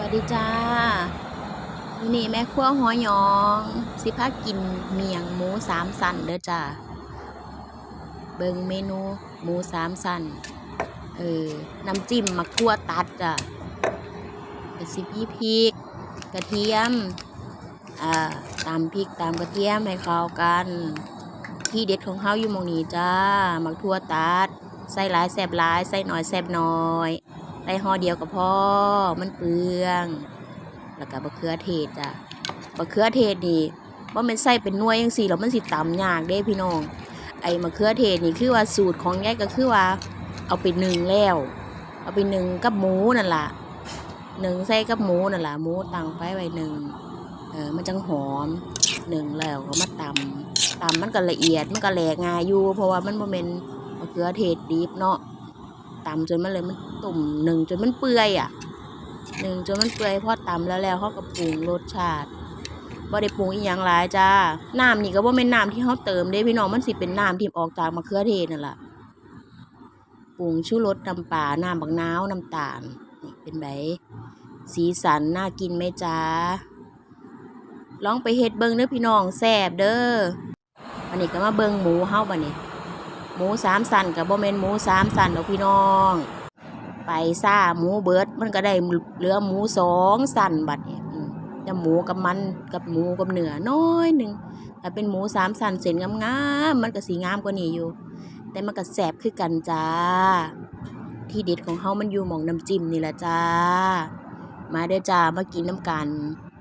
วัสดีจ้าวันนี้แม่ครัวหัวยอง สิพากินเมียงหมูสามสันเด้อจ้าเบิงเมนูหมูสามสันเออ น้ำจิ้มมะขั่วตัดจ้ะกระสิบยี่พริก กระเทียม อ่า ตามพริกตามกระเทียมให้เข้ากัน ที่เด็ดของเฮาอยู่มองนี้จ้ามักทั่วตัด ใส่หลายแซบหลาย ใส่หน้อยแซบหน้อย ใส่ห่อเดียวก็พอ มันเปลือง แล้วก็บะเขือเทศจ้ะบะเขือเทศนี่ว่ามันใส่เป็นน่วยจังซี่แล้วมันสิตำยากเด้พี่น้อง ไอ้มะเขือเทศนี่คือว่าสูตรของยายก็คือว่า เอาไปหนึ่งแล้ว เอาไปหนึ่งกับหมูนั่นล่ะหนึ่งใส่กับหมูนั่นล่ะหมูตังไฟไว้หนึ่งเออมันจังหอมหนึ่งแล้วก็มาตำตำมันก็ละเอียดมันก็แหลกง่ายอยู่ เพราะว่ามันบ่แม่นมะเขือเทศดิบเนาะ ตำจนมันเลยมันตุ่มหนึ่งจนมันเปื่อยอะหนึ่งจนมันเปื่อยพอตำแล้วแล้วเขาก็ปรุงรสชาติบ่ได้ปรุงอีหยังหลายจ้าน้ำนี่ก็บ่แม่นน้ำที่เขาเติมเด้พี่น้องมันสิเป็นน้ำที่ออกจากมะเขือเทศนั่นแหละปรุงชูรสน้ำปลาน้ำบักนาวน้ำตาลนี่เป็นไบสีสันน่ากินไหมจ้าลองไปเฮ็ดเบิ่งเด้อพี่น้องแซ่บเด้ออันนี้ก็มาเบิ่งหมูเฮาบัดนี้ หมูสามสันกับบ่แม่นหมูสามสันดอกพี่น้อง ไปซ่าหมูเบิร์ดมันก็ได้เหลือหมูสองสันบัดเนี่ยจะหมูกับมันกับหมูกับเนื้อน้อยหนึ่งถ้าเป็นหมูสามสันเส้นงามๆมันก็สีงามกว่านี้อยู่ แต่มันก็แสบคือกันจ้า ที่เด็ดของเฮามันอยู่หมองน้ำจิ้มนี่แหละจ้า มาเด้อจ้ามากินน้ำกัน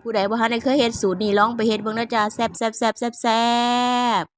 ผู้ใดบ่ทันได้เคยเฮ็ดสูตรนี้ลองไปเฮ็ดเบิ่งนะจ้าแซบแซ่บแซ่บแซ่บแซ่บ